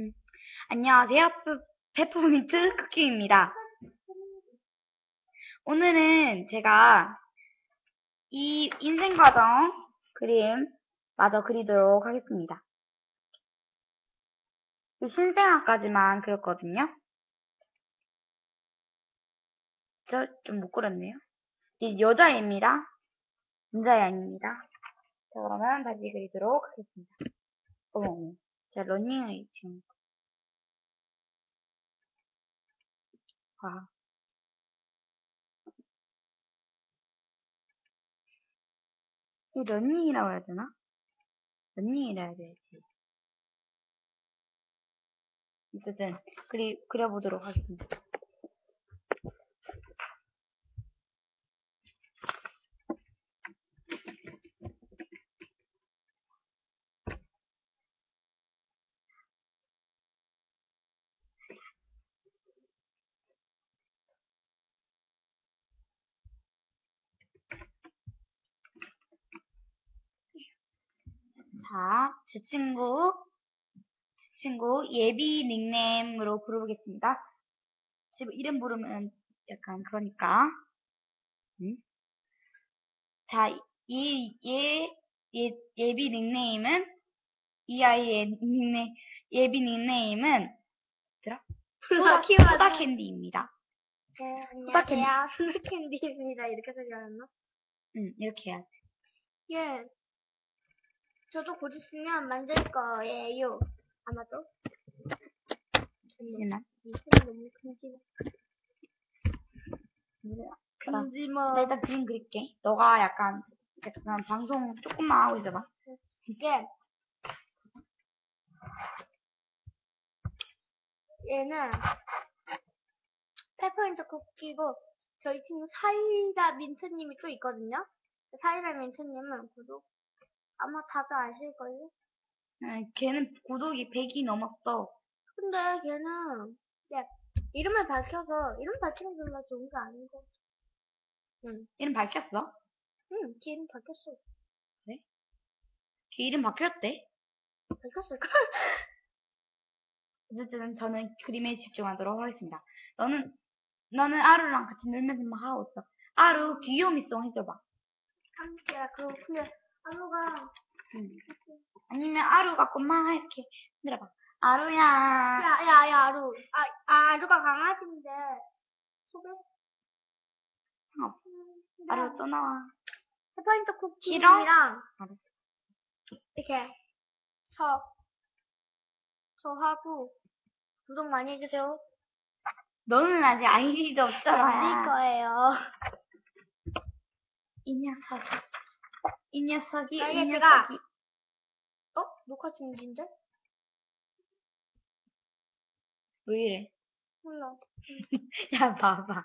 음. 안녕하세요. 프- 페퍼민트 쿠키입니다. 오늘은 제가 이 인생과정 그림 마저 그리도록 하겠습니다. 이 신생아까지만 그렸거든요. 저 좀 못 그렸네요. 이 여자애입니다. 남자애 아닙니다. 자, 그러면 다시 그리도록 하겠습니다. 어머, 제가 러닝을 지금. 와. 이 러닝이라고 해야 되나? 러닝이라 해야 되지. 어쨌든, 그리, 그려보도록 하겠습니다. 자, 제 친구, 제 친구 예비 닉네임으로 부르겠습니다. 지금 이름 부르면 약간 그러니까. 음? 자, 이, 얘, 예, 예비 닉네임은, 이 아이의 닉네임, 예비 닉네임은, 들어? 돼. 캔디입니다. 네. 안녕하세요. 소다캔디입니다. 이렇게 쓰지 않았나? 응, 이렇게 해야지. 예. 저도 곧 있으면 만들 거예요. 아마도. 잠시만. 이 펜이 너무 큰지. 큰지 나 뭐. 일단 그림 그릴게. 너가 약간, 약간 방송 조금만 하고 있어봐. 이게. 얘는 페퍼민트 쿠키고 저희 친구 사이다 민트님이 또 있거든요. 사이다 민트님은 구독 아마 다들 아실걸요? 응, 걔는 구독이 100이 넘었어. 근데 걔는 이제 이름을 밝혀서 이름 밝히는 게 별로 좋은 게 아닌 거. 응, 이름 밝혔어? 응, 걔 이름 밝혔어. 걔 이름 바뀌었대. 밝혔을 걸. 어쨌든 저는 그림에 집중하도록 하겠습니다. 너는 너는 아루랑 같이 놀면서 막 하고 있어. 아루 귀요미송 해줘봐. 함께야. 그 근데 아무가 응. 아니면 아루가 꽃만 이렇게 흔들어봐. 아루야. 야 야 야 아루 아, 아 아루가 강아지인데 소개 상관없어. 아루 또 나와. 페퍼민트 싫어? 쿠키랑. 이렇게 저 저하고 구독 많이 해주세요. 너는 아직 아이디도 없잖아. 거예요. 이 녀석. 이 녀석이 이 알겠어, 녀석이. 어 녹화 중인데? 왜 이래? 몰라. 야 봐봐.